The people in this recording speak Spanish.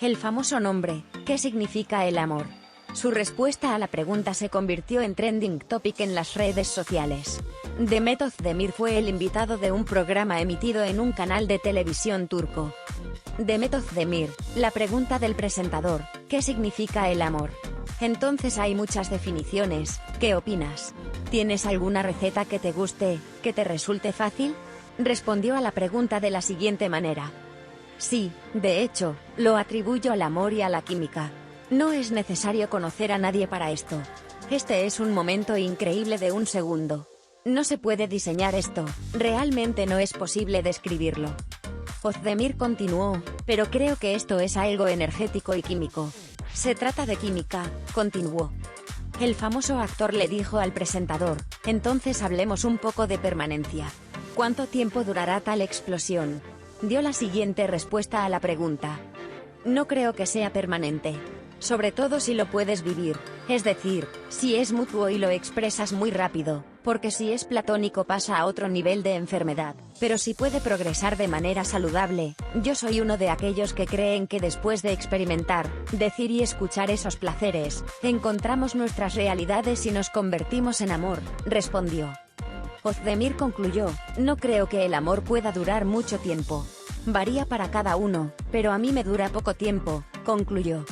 El famoso nombre, ¿qué significa el amor? Su respuesta a la pregunta se convirtió en trending topic en las redes sociales. Demet Özdemir fue el invitado de un programa emitido en un canal de televisión turco. Demet Özdemir, la pregunta del presentador, ¿qué significa el amor? Entonces hay muchas definiciones, ¿qué opinas? ¿Tienes alguna receta que te guste, que te resulte fácil? Respondió a la pregunta de la siguiente manera. Sí, de hecho, lo atribuyo al amor y a la química. No es necesario conocer a nadie para esto. Este es un momento increíble de un segundo. No se puede diseñar esto, realmente no es posible describirlo. Ozdemir continuó, pero creo que esto es algo energético y químico. Se trata de química, continuó. El famoso actor le dijo al presentador, entonces hablemos un poco de permanencia. ¿Cuánto tiempo durará tal explosión? Dio la siguiente respuesta a la pregunta. No creo que sea permanente sobre todo si lo puedes vivir, es decir, si es mutuo y lo expresas muy rápido, porque si es platónico pasa a otro nivel de enfermedad, pero si puede progresar de manera saludable, yo soy uno de aquellos que creen que después de experimentar, decir y escuchar esos placeres, encontramos nuestras realidades y nos convertimos en amor, respondió. Ozdemir concluyó, no creo que el amor pueda durar mucho tiempo. Varía para cada uno, pero a mí me dura poco tiempo, concluyó.